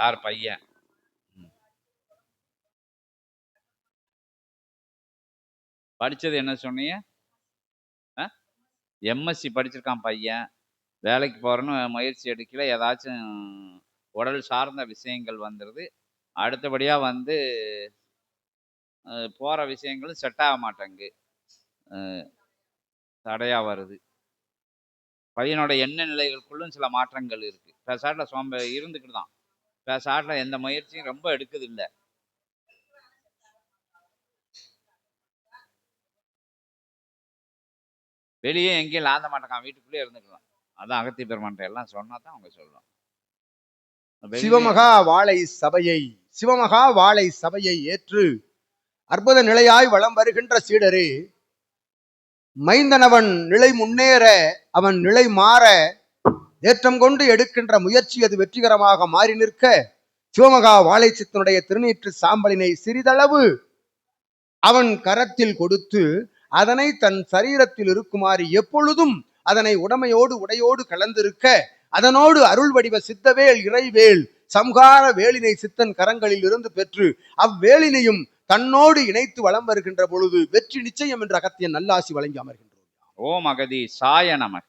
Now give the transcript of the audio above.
யார் பையன்? படித்தது படிச்சது என்ன சொன்னீங்க? எம்எஸ்சி படிச்சிருக்கான் பையன். வேலைக்கு போறேன்னு முயற்சி எடுக்கல. ஏதாச்சும் உடல் சார்ந்த விஷயங்கள் வந்துடுது அடுத்தபடியாக வந்து போகிற போற விஷயங்களும் செட் ஆக மாட்டேங்கு தடையாக வருது. பையனோட எண்ண நிலைகளுக்குள்ளும் சில மாற்றங்கள் இருக்குது பெசாட்டில் சோம்ப இருந்துக்கிட்டு தான். பேசாட்டில் எந்த முயற்சியும் ரொம்ப எடுக்குது இல்லை வெளியே எங்கேயும் லாந்த மாட்டேக்கான் வீட்டுக்குள்ளேயே இருந்துக்கலாம். அதான் அகத்தி பெருமான்ட்ட எல்லாம் சொன்னா தான் அவங்க சொல்லலாம் சிவமகா வாழை சபையை சிவமகா வாழை சபையை ஏற்று அற்புத நிலையாய் வளம் வருகின்ற சீடரே மைந்தனவன் நிலை முன்னேற அவன் நிலை மாற ஏற்றம் கொண்டு எடுக்கின்ற முயற்சி அது வெற்றிகரமாக மாறி நிற்க சிவமகா வாழை சித்தனுடைய திருநீற்று சாம்பலினை சிறிதளவு அவன் கரத்தில் கொடுத்து அதனை தன் சரீரத்தில் இருக்குமாறு எப்பொழுதும் அதனை உடமையோடு உடையோடு கலந்திருக்க அதனோடு அருள் வடிவ சித்தவேல் இறைவேல் சம்ஹார வேலினை சித்தன் கரங்களில் இருந்து பெற்று அவ்வேலினையும் தன்னோடு இணைத்து வலம் வருகின்ற பொழுது வெற்றி நிச்சயம் என்ற அகத்தியன் நல்லாசி வழங்கி அமர்கின்றோம் ஓம் அகதி சாய நமக.